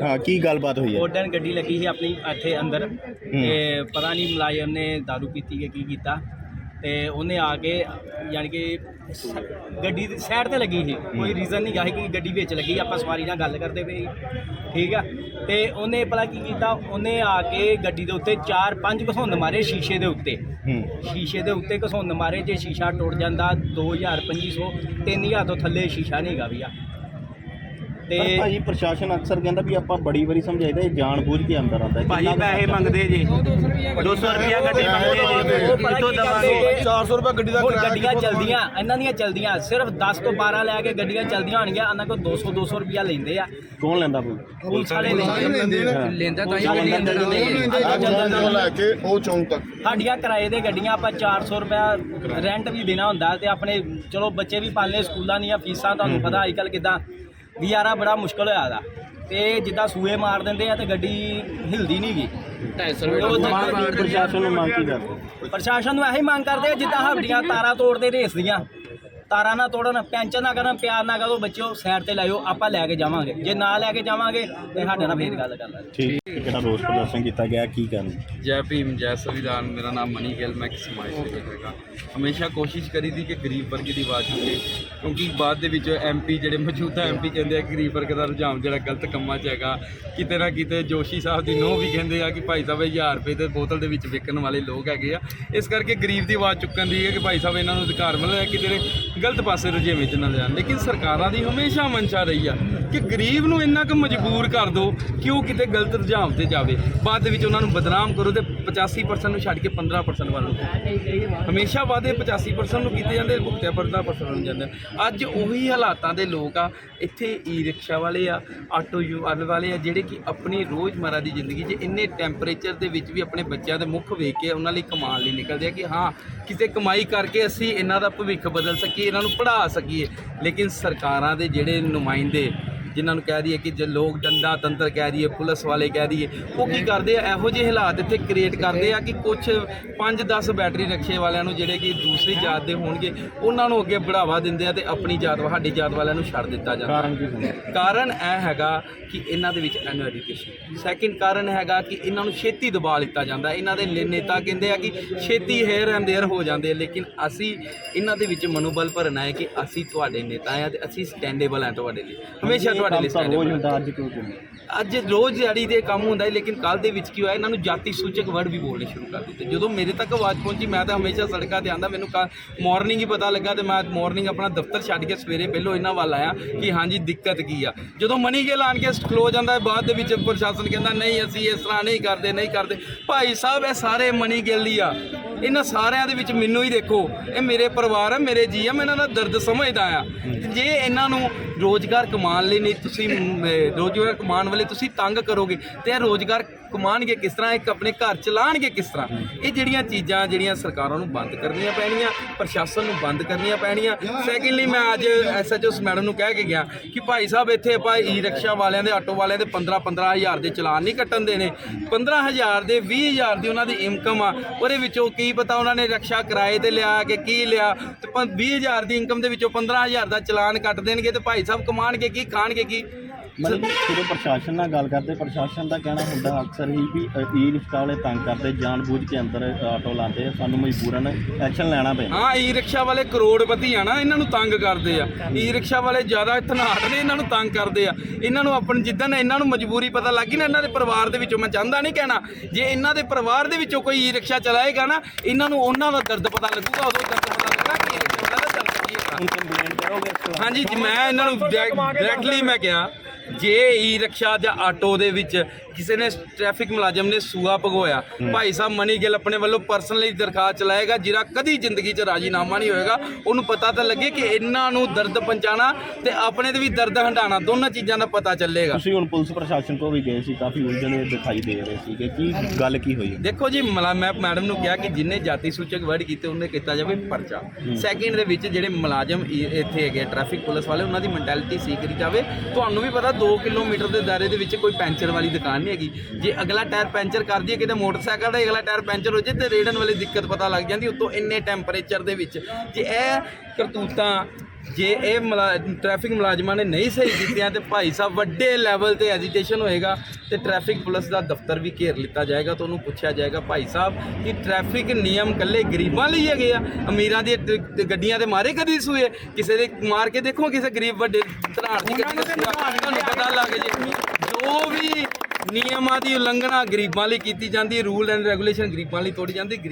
ਹਾਂ ਕੀ ਗੱਲਬਾਤ ਹੋਈ ਹੈ? ਗੋਡਨ ਗੱਡੀ ਲੱਗੀ ਸੀ ਆਪਣੀ ਇੱਥੇ ਅੰਦਰ। ਤੇ ਪਤਾ ਨਹੀਂ ਮੁਲਾਜ਼ਮ ਨੇ ਦਾਰੂ ਪੀਤੀ ਕਿ ਕੀ ਕੀਤਾ। ਤੇ ਉਹਨੇ ਆ ਕੇ ਯਾਨੀ ਕਿ ਸ- ਗੱਡੀ ਦੀ ਸਾਈਡ ਤੇ ਲੱਗੀ ਸੀ। ਕੋਈ ਰੀਜ਼ਨ ਨਹੀਂ ਗਾ ਸੀ ਕਿ ਗੱਡੀ ਵਿੱਚ ਲੱਗੀ। ਆਪਾਂ ਸਵਾਰੀ ਨਾਲ ਗੱਲ ਕਰਦੇ ਪਏ ਸੀ। ਠੀਕ ਆ? ਤੇ ਉਹਨੇ ਭਲਾ ਕੀ ਕੀਤਾ? ਉਹਨੇ ਆ ਕੇ ਗੱਡੀ ਦੇ ਉੱਤੇ ਚਾਰ ਪੰਜ ਘਸੁੰਨ ਮਾਰੇ ਸ਼ੀਸ਼ੇ ਦੇ ਉੱਤੇ। ਹੂੰ। ਸ਼ੀਸ਼ੇ ਦੇ ਉੱਤੇ ਘਸੁੰਨ ਮਾਰੇ। ਜੇ ਸ਼ੀਸ਼ਾ ਟੁੱਟ ਜਾਂਦਾ 2000 2500 3000 ਤੋਂ ਥੱਲੇ ਸ਼ੀਸ਼ਾ ਨਹੀਂ ਹੈਗਾ ਵੀਆ ਤੇ ਪਰ ਭਾਜੀ ਪ੍ਰਸ਼ਾਸਨ ਅਕਸਰ ਕਹਿੰਦਾ ਵੀ ਆਪਾਂ ਬੜੀ ਵਾਰੀ ਸਮਝਾਈਦਾ ਇਹ ਜਾਣ ਬੁੱਝ ਕੇ ਅੰਦਰ ਆਉਂਦਾ ਹੈ। ਕਿੰਨਾ ਕੁ ਪੈਸੇ ਖਰਚਾ? ਮੰਗਦੇ ਜੀ। 200 ਰੁਪਿਆ ਗੱਡੀ ਮੰਗਦੇ ਜੀ। ਉਹ ਪਤਾ ਕਿੱਥੋਂ ਕੀ ਦਵਾਂਗੇ? ਕਰਦੇ ਕਿ 400 ਰੁਪਏ ਗੱਡੀ ਦਾ ਹੁਣ ਕਿਰਾਇਆ ਗੱਡੀਆਂ ਕਿੱਥੋਂ ਚਲਦੀਆਂ ਇਹਨਾਂ ਦੀਆਂ ਚਲਦੀਆਂ ਸਿਰਫ 10 ਤੋਂ 12 ਲੈ ਕੇ ਗੱਡੀਆਂ ਚਲਦੀਆਂ ਹੋਣਗੀਆਂ ਇਹਨਾਂ ਕੋਲ 200 200 ਰੁਪਿਆ ਲੈਂਦੇ ਆ। ਕੌਣ ਲੈਂਦਾ ਕੋਈ? ਪੁਲਿਸ ਵਾਲੇ ਸਾਰੇ ਲੈਂਦੇ ਲੈਂਦਾ ਤਾਂ ਲੈ ਕੇ ਉਹ ਚੌਂਕ ਤੱਕ। ਸਾਡੀਆਂ ਕਿਰਾਏ ਦੇ ਗੱਡੀਆਂ ਆਪਾਂ 400 ਰੁਪਿਆ ਰੈਂਟ ਵੀ ਦੇਣਾ ਹੁੰਦਾ ਤੇ ਆਪਣੇ ਚਲੋ ਬੱਚੇ ਵੀ ਪਾਲਨੇ ਸਕੂਲਾਂ ਦੀਆਂ ਫੀਸਾਂ ਤੁਹਾਨੂੰ ਪਤਾ ਅੱਜ ਕੱਲ ਕਿਦਾਂ ਗੁਜ਼ਾਰਾ ਬੜਾ ਮੁਸ਼ਕਲ ਹੋਇਆ ਦਾ ਤੇ ਜਿੱਦਾਂ ਸੂਏ ਮਾਰ ਦਿੰਦੇ ਆ ਤੇ ਗੱਡੀ ਹਿਲਦੀ ਨਹੀਂ ਗਈ 250 ਪ੍ਰਸ਼ਾਸਨ ਨੂੰ ਮੰਗ ਕੀ ਕਰਦੇ? ਪ੍ਰਸ਼ਾਸਨ ਨੂੰ ਇਹੀ ਮੰਗ ਕਰਦੇ ਆ ਜਿੱਦਾਂ ਹੱਡੀਆਂ ਤਾਰਾਂ ਤੋੜਦੇ ਰੇਸ ਦੀਆਂ। ਤਾਰਾਂ ਨਾ ਤੋੜਨ ਪੈਂਚਰ ਨਾ ਕਰਨ ਪਿਆਰ ਨਾ ਕਰੋ ਬੱਚਿਓ ਸਾਈਡ ਤੇ ਲਾਇਓ ਆਪਾਂ ਲੈ ਕੇ ਜਾਵਾਂਗੇ। ਜੇ ਨਾ ਲੈ ਕੇ ਜਾਵਾਂਗੇ ਤੇ ਸਾਡੇ ਨਾਲ ਫੇਰ ਗੱਲ ਕਰ ਲਾਂਗੇ ਠੀਕ ਕਿਹੜਾ ਰੋਸ ਪ੍ਰਦਰਸ਼ਨ ਕੀਤਾ ਗਿਆ ਕੀ ਕਰਨ? ਜੈ ਭੀਮ ਜੈ ਸੰਵਿਧਾਨ ਮੇਰਾ ਨਾਮ ਮਨੀ ਗਿੱਲ ਮੈਂ ਇੱਕ ਸਮਾਜ ਸੇਵਕ ਹੈਗਾ। ਹਮੇਸ਼ਾ ਕੋਸ਼ਿਸ਼ ਕਰੀਦੀ ਕਿ ਗਰੀਬ ਵਰਗ ਦੀ ਆਵਾਜ਼ ਚੁੱਕੇ ਕਿਉਂਕਿ ਬਾਅਦ ਦੇ ਵਿੱਚ ਐਮਪੀ ਜਿਹੜੇ ਮੌਜੂਦਾ ਐਮਪੀ ਕਹਿੰਦੇ ਆ ਗਰੀਬ ਵਰਗ ਦਾ ਰੁਝਾਨ ਜਿਹੜਾ ਗਲਤ ਕੰਮਾਂ 'ਚ ਹੈਗਾ। ਕਿਤੇ ਨਾ ਕਿਤੇ ਜੋਸ਼ੀ ਸਾਹਿਬ ਦੀ ਨੋਹ ਵੀ ਕਹਿੰਦੇ ਆ ਕਿ ਭਾਈ ਸਾਹਿਬ ਇਹ 1000 ਰੁਪਏ ਦੇ ਬੋਤਲ ਦੇ ਵਿੱਚ ਵਿਕਣ ਵਾਲੇ ਲੋਕ ਹੈਗੇ ਆ। ਇਸ ਕਰਕੇ ਗਰੀਬ ਦੀ ਆਵਾਜ਼ ਚੁੱਕਣ ਦੀ ਹੈ ਕਿ ਭਾਈ ਸਾਹਿਬ ਇਹਨਾਂ ਨੂੰ ਅਧਿਕਾਰ ਮਿਲਿਆ ਕਿ ਜਿਹੜੇ ਗਲਤ ਪਾਸੇ ਰੁਝੇਵੇਂ 'ਚ ਨਾ ਜਾਣ। ਲੇਕਿਨ ਸਰਕਾਰਾਂ ਦੀ ਹਮੇਸ਼ਾ ਮਨਸ਼ਾ ਰਹੀ ਆ ਕਿ ਗਰੀਬ ਨੂੰ ਇੰਨਾ ਕੁ ਮਜਬੂਰ ਕਰ ਦਿਓ ਕਿ ਉਹ ਕਿਤੇ ਗਲਤ ਰੁਝਾਨ ਤੇ ਜਾਵੇ। ਬਾਅਦ ਦੇ ਵਿੱਚ ਉਹਨਾਂ ਨੂੰ ਬਦਨਾਮ ਕਰੋ ਤੇ 85% ਨੂੰ ਛੱਡ ਕੇ 15% ਵੱਲ ਨੂੰ ਹਮੇਸ਼ਾ ਵਾਅਦੇ 85% ਨੂੰ ਕੀਤੇ ਜਾਂਦੇ, ਭੁਗਤਿਆ 15% ਨੂੰ ਜਾਂਦੇ। ਅੱਜ ਉਹੀ ਹਾਲਾਤਾਂ ਦੇ ਲੋਕ ਆ, ਇੱਥੇ ਈ ਰਿਕਸ਼ਾ ਵਾਲੇ ਆ, ਆਟੋ ਯੂ ਵਾਲੇ ਆ, ਜਿਹੜੇ ਕਿ ਆਪਣੀ ਰੋਜ਼ਮਰਾ ਦੀ ਜ਼ਿੰਦਗੀ 'ਚ ਇੰਨੇ ਟੈਂਪਰੇਚਰ ਦੇ ਵਿੱਚ ਵੀ ਆਪਣੇ ਬੱਚਿਆਂ ਦੇ ਮੁੱਖ ਵੇਖ ਕੇ ਉਹਨਾਂ ਲਈ ਕਮਾਉਣ ਲਈ ਨਿਕਲਦੇ ਆ ਕਿ ਹਾਂ, ਕਿਤੇ ਕਮਾਈ ਕਰਕੇ ਅਸੀਂ ਇਹਨਾਂ ਦਾ ਭਵਿੱਖ ਬਦਲ ਸਕੀਏ। ਇਹਨਾਂ ਨੂੰ ਪੜ੍ਹਾ ਸਕੀਏ। ਲੇਕਿਨ ਸਰਕਾਰਾਂ ਦੇ ਜਿਹੜੇ ਨੁਮਾਇੰਦੇ ਜਿਨ੍ਹਾਂ ਨੂੰ ਕਹਿ ਦਈਏ ਕਿ ਜੇ ਲੋਕ ਡੰਡਾ ਤੰਤਰ ਕਹਿ ਦਈਏ ਪੁਲਿਸ ਵਾਲੇ ਕਹਿ ਦਈਏ ਉਹ ਕੀ ਕਰਦੇ ਆ? ਇਹੋ ਜਿਹੇ ਹਾਲਾਤ ਇੱਥੇ ਕ੍ਰੀਏਟ ਕਰਦੇ ਆ ਕਿ ਕੁਝ 5-10 ਬੈਟਰੀ ਰਿਕਸ਼ੇ ਵਾਲਿਆਂ ਨੂੰ ਜਿਹੜੇ ਕਿ ਦੂਸਰੀ ਜਾਤ ਦੇ ਹੋਣਗੇ ਉਹਨਾਂ ਨੂੰ ਅੱਗੇ ਬੜਾਵਾ ਦਿੰਦੇ ਆ ਤੇ ਆਪਣੀ ਜਾਤ ਸਾਡੀ ਜਾਤ ਵਾਲਿਆਂ ਨੂੰ ਛੱਡ ਦਿੱਤਾ ਜਾਂਦਾ। ਕਾਰਨ ਕੀ ਸਮਝਦੇ ਕਾਰਨ ਇਹ ਹੈਗਾ ਕਿ ਇਹਨਾਂ ਦੇ ਵਿੱਚ ਐਨੋ ਐਜੂਕੇਸ਼ਨ ਸੈਕਿੰਡ ਕਾਰਨ ਹੈਗਾ ਕਿ ਇਹਨਾਂ ਨੂੰ ਛੇਤੀ ਦਬਾ ਲਿੱਤਾ ਜਾਂਦਾ। ਇਹਨਾਂ ਦੇ ਨੇਤਾ ਕਹਿੰਦੇ ਆ ਕਿ ਛੇਤੀ ਹੇਅਰ ਐਂਡ ਦੇਅਰ ਹੋ ਜਾਂਦੇ ਲੇਕਿਨ ਅਸੀਂ ਇਹਨਾਂ ਦੇ ਵਿੱਚ ਮਨੋਬਲ ਭਰਨਾ ਹੈ ਕਿ ਅਸੀਂ ਤੁਹਾਡੇ ਨੇਤਾ ਆ ਤੇ ਅਸੀਂ ਸਟੈਂਡੇਬਲ ਆ ਤੁਹਾਡੇ ਲਈ। ਹਮੇਸ਼ਾ ਤੁਹਾਡੇ ਲਈ ਤਾਂ ਰੋਜ਼ ਹੁੰਦਾ ਅੱਜ ਕਿਉਂ ਅੱਜ ਰੋਜ਼ ਦਿਹਾੜੀ ਦੇ ਕੰਮ ਹੁੰਦਾ ਹੈ ਲੇਕਿਨ ਕੱਲ ਦੇ ਵਿੱਚ ਕੀ ਹੋਇਆ ਇਹਨਾਂ ਨੂੰ ਜਾਤੀ ਸੂਚਕ ਵਰਡ ਵੀ ਬੋਲਣੇ ਸ਼ੁਰੂ ਕਰ ਦਿੱਤੇ। ਜਦੋਂ ਮੇਰੇ ਤੱਕ ਆਵਾਜ਼ ਪਹੁੰਚੀ ਮੈਂ ਤਾਂ ਹਮੇਸ਼ਾ ਸੜਕਾਂ ਤੇ ਆਂਦਾ ਮੈਨੂੰ ਮਾਰਨਿੰਗ ਹੀ ਪਤਾ ਲੱਗਾ ਤੇ ਮੈਂ ਮਾਰਨਿੰਗ ਆਪਣਾ ਦਫ਼ਤਰ ਛੱਡ ਕੇ ਸਵੇਰੇ ਪਹਿਲੋਂ ਇਹਨਾਂ ਵੱਲ ਆਇਆ ਕਿ ਹਾਂਜੀ ਦਿੱਕਤ ਕੀ ਆ। ਜਦੋਂ ਮਨੀ ਗਿੱਲ ਆਣ ਕੇ ਖਲੋ ਜਾਂਦਾ ਹੈ ਬਾਅਦ ਦੇ ਵਿੱਚ ਪ੍ਰਸ਼ਾਸਨ ਕਹਿੰਦਾ ਨਹੀਂ ਅਸੀਂ ਇਸ ਤਰ੍ਹਾਂ ਨਹੀਂ ਕਰਦੇ ਨਹੀਂ ਕਰਦੇ। ਭਾਈ ਸਾਹਿਬ ਇਹ ਸਾਰੇ ਮਨੀ ਗਿੱਲ ਹੀ ਆ। ਇਹਨਾਂ ਸਾਰਿਆਂ ਦੇ ਵਿੱਚ ਮੈਨੂੰ ਹੀ ਦੇਖੋ। ਇਹ ਮੇਰੇ ਪਰਿਵਾਰ ਆ ਮੇਰੇ ਜੀ ਆ ਮੈਂ ਇਹਨਾਂ ਦਾ ਦਰਦ ਸਮਝਦਾ ਆ। ਜੇ ਇਹਨਾਂ ਨੂੰ ਰੋਜ਼ਗਾਰ ਕਮਾਉਣ ਲਈ ਨਹੀਂ ਤੁਸੀਂ ਮ, ਰੋਜ਼ਗਾਰ ਕਮਾਉਣ ਵਾਲੇ ਤੁਸੀਂ ਤੰਗ ਕਰੋਗੇ ਤੇ ਇਹ ਰੋਜ਼ਗਾਰ ਕਮਾਉਣਗੇ ਕਿਸ ਤਰ੍ਹਾਂ ਇੱਕ ਆਪਣੇ ਘਰ ਚਲਾਉਣਗੇ ਕਿਸ ਤਰ੍ਹਾਂ? ਇਹ ਜਿਹੜੀਆਂ ਚੀਜ਼ਾਂ ਜਿਹੜੀਆਂ ਸਰਕਾਰਾਂ ਨੂੰ ਬੰਦ ਕਰਨੀਆਂ ਪੈਣੀਆਂ ਪ੍ਰਸ਼ਾਸਨ ਨੂੰ ਬੰਦ ਕਰਨੀਆਂ ਪੈਣੀਆਂ। ਸੈਕਿੰਡਲੀ ਮੈਂ ਅੱਜ ਐਸਐਚਓਸ ਮੈਡਮ ਨੂੰ ਕਹਿ ਕੇ ਗਿਆ ਕਿ ਭਾਈ ਸਾਹਿਬ ਇੱਥੇ ਆਪਾਂ ਈ ਰਿਕਸ਼ਾ ਵਾਲਿਆਂ ਦੇ ਆਟੋ ਵਾਲਿਆਂ ਦੇ 15 15000 ਦੇ ਚਲਾਨ ਨਹੀਂ ਕੱਟਣ ਦੇਣੇ। 15000 ਦੇ 20000 ਦੀ ਉਹਨਾਂ ਦੀ ਇਨਕਮ ਆ। ਉਹਦੇ ਵਿੱਚੋਂ ਕੀ ਪਤਾ ਉਹਨਾਂ ਨੇ ਰਿਕਸ਼ਾ ਕਿਰਾਏ ਤੇ ਲਿਆ ਕਿ ਕੀ ਲਿਆ। ਤੇ 20000 ਦੀ ਇਨਕਮ ਦੇ ਵਿੱਚੋਂ 15000 ਦਾ ਚਲਾਨ ਕੱਟ ਦੇਣਗੇ ਤੇ ਭਾਈ ਸਾਹਿਬ ਕਮਾਣਗੇ ਕੀ ਖਾਣਗੇ ਕੀ ਮਤਲਬ ਜਦੋਂ ਪ੍ਰਸ਼ਾਸਨ ਨਾਲ ਗੱਲ ਕਰਦੇ ਪ੍ਰਸ਼ਾਸਨ ਦਾ ਕਹਿਣਾ ਹੁੰਦਾ ਅਕਸਰ ਹੀ ਵੀ ਈ ਰਿਕਸ਼ਾ ਵਾਲੇ ਤੰਗ ਕਰਦੇ ਜਾਣ ਬੁੱਝ ਕੇ ਅੰਦਰ ਆਟੋ ਲਾਉਂਦੇ ਆ ਸਾਨੂੰ ਮਜਬੂਰਨ ਐਕਸ਼ਨ ਲੈਣਾ ਪੈਂਦਾ। ਹਾਂ ਈ ਰਿਕਸ਼ਾ ਵਾਲੇ ਕਰੋੜਪਤੀ ਆ ਨਾ ਇਹਨਾਂ ਨੂੰ ਤੰਗ ਕਰਦੇ ਆ। ਈ ਰਿਕਸ਼ਾ ਵਾਲੇ ਜ਼ਿਆਦਾ ਧਨਾਟ ਨੇ ਇਹਨਾਂ ਨੂੰ ਤੰਗ ਕਰਦੇ ਆ। ਇਹਨਾਂ ਨੂੰ ਆਪਣ ਜਿੱਦਣ ਇਹਨਾਂ ਨੂੰ ਮਜਬੂਰੀ ਪਤਾ ਲੱਗੀ ਨਾ ਇਹਨਾਂ ਦੇ ਪਰਿਵਾਰ ਦੇ ਵਿੱਚੋਂ ਮੈਂ ਚਾਹੁੰਦਾ ਨਹੀਂ ਕਹਿਣਾ ਜੇ ਇਹਨਾਂ ਦੇ ਪਰਿਵਾਰ ਦੇ ਵਿੱਚੋਂ ਕੋਈ ਈ ਰਿਕਸ਼ਾ ਚਲਾਏਗਾ ਨਾ ਇਹਨਾਂ ਨੂੰ ਉਹਨਾਂ ਦਾ ਦਰਦ ਪਤਾ ਲੱਗੂਗਾ ਉਦੋਂ ਦਰਦ ਪਤਾ ਲੱਗਣਾ ਕਿ ਹੁਣ ਕੰਪਲੇਂਟ ਕਰੋਗੇ ਹਾਂਜੀ ਜੀ ਮੈਂ ਇਹਨਾਂ ਨੂੰ ਡਾਇਰੈਕਟਲੀ ਮੈਂ ਕਿਹਾ ਜੇ ਈ ਰਿਕਸ਼ਾ ਜਾਂ ਆਟੋ ਦੇ ਵਿੱਚ ਕਿਸੇ ਨੇ ਟ੍ਰੈਫਿਕ ਮੁਲਾਜ਼ਮ ਨੇ ਸੂਆ ਭਗੋਇਆ ਭਾਈ ਸਾਹਿਬ ਮਨੀ ਗਿੱਲ ਆਪਣੇ ਵੱਲੋਂ ਪਰਸਨਲੀ ਦਰਖਾਸਤ ਚਲਾਏਗਾ ਜਿਹੜਾ ਕਦੀ ਜ਼ਿੰਦਗੀ 'ਚ ਰਾਜੀਨਾਮਾ ਨਹੀਂ ਹੋਏਗਾ। ਉਹਨੂੰ ਪਤਾ ਤਾਂ ਲੱਗੇ ਕਿ ਇਹਨਾਂ ਨੂੰ ਦਰਦ ਪਹੁੰਚਾਣਾ ਤੇ ਆਪਣੇ ਤੇ ਵੀ ਦਰਦ ਹੰਡਾਣਾ ਦੋਨਾਂ ਚੀਜ਼ਾਂ ਦਾ ਪਤਾ ਚੱਲੇਗਾ। ਤੁਸੀਂ ਹੁਣ ਪੁਲਿਸ ਪ੍ਰਸ਼ਾਸਨ ਕੋਲ ਵੀ ਗਏ ਸੀ ਕਾਫੀ ਉਲਝਣੇ ਦਿਖਾਈ ਦੇ ਰਹੇ ਸੀ ਕਿ ਕੀ ਗੱਲ ਕੀ ਹੋਈ? ਦੇਖੋ ਜੀ ਮਲਾ ਮੈਂ ਮੈਡਮ ਨੂੰ ਕਿਹਾ ਕਿ ਜਿੰਨੇ ਜਾਤੀ ਸੂਚਕ ਵਰਡ ਕੀਤੇ ਉਹਨੇ ਕੀਤਾ ਜਾਵੇ ਪਰਚਾ। ਸੈਕਿੰਡ ਦੇ ਵਿੱਚ ਜਿਹੜੇ ਮੁਲਾਜ਼ਮ ਇੱਥੇ ਹੈਗੇ ਟ੍ਰੈਫਿਕ ਪੁਲਿਸ ਵਾਲੇ ਉਹਨਾਂ ਦੀ ਮੈਂਟੈਲਿਟੀ ਸੀ ਕਰੀ ਜਾਵੇ। ਤੁਹਾਨੂੰ ਵੀ ਪਤਾ 2 ਕਿਲੋਮੀਟਰ ਦੇ ਦਾਇਰੇ ਦੇ ਵਿੱਚ ਕੋਈ ਪੈਂਚਰ ਵਾਲੀ ਦੁਕਾਨ ਨਹੀਂ ਹੈਗੀ। ਜੇ ਅਗਲਾ ਟਾਇਰ ਪੈਂਚਰ ਕਰ ਦਈਏ ਕਿਤੇ ਮੋਟਰਸਾਈਕਲ ਦਾ ਹੀ ਅਗਲਾ ਟਾਇਰ ਪੈਂਚਰ ਹੋ ਜੇ, ਤੇ ਰੇੜਨ ਵਾਲੀ ਦਿੱਕਤ ਪਤਾ ਲੱਗ ਜਾਂਦੀ, ਉਤੋਂ ਇੰਨੇ ਟੈਂਪਰੇਚਰ ਦੇ ਵਿੱਚ। ਜੇ ਇਹ ਕਰਤੂਤਾਂ, ਜੇ ਇਹ ਮੁਲਾ- ਟ੍ਰੈਫਿਕ ਮੁਲਾਜ਼ਮਾਂ ਨੇ ਨਹੀਂ ਸਹੀ ਕੀਤੀਆਂ, ਤੇ ਭਾਈ ਸਾਹਿਬ ਵੱਡੇ ਲੈਵਲ ਤੇ ਐਜੀਟੇਸ਼ਨ ਹੋਏਗਾ, ਤੇ ਟ੍ਰੈਫਿਕ ਪੁਲਿਸ ਦਾ ਦਫ਼ਤਰ ਵੀ ਘੇਰ ਲਿੱਤਾ ਜਾਏਗਾ, ਤੇ ਉਹਨੂੰ ਪੁੱਛਿਆ ਜਾਏਗਾ, ਭਾਈ ਸਾਹਿਬ, ਕਿ ਟ੍ਰੈਫਿਕ ਨਿਯਮ ਕੱਲੇ ਗਰੀਬਾਂ ਲਈ ਹੈਗੇ ਆ? ਅਮੀਰਾਂ ਦੀ ਗੱਡੀਆਂ ਤੇ ਮਾਰੇ ਕਦੀ ਸੂਏ? ਕਿਸੇ ਦੇ ਮਾਰ ਕੇ ਦੇਖੋ, ਕਿਸੇ ਗਰੀਬ ਵੱਡੇ ਧਨਾੜ ਦੀ ਗੱਡੀ ਦਾ ਸੂਆ, ਤੁਹਾਨੂੰ ਪਤਾ ਲੱਗ ਜੇ ਜੋ ਵੀ ਨਿਯਮਾਂ ਦੀ ਉਲੰਘਣਾ ਗਰੀਬਾਂ ਲਈ ਕੀਤੀ ਜਾਂਦੀ ਹੈ ਰੂਲ ਐਂਡ ਰੈਗੂਲੇਸ਼ਨ ਗਰੀਬਾਂ ਲਈ ਤੋੜੀ ਜਾਂਦੀ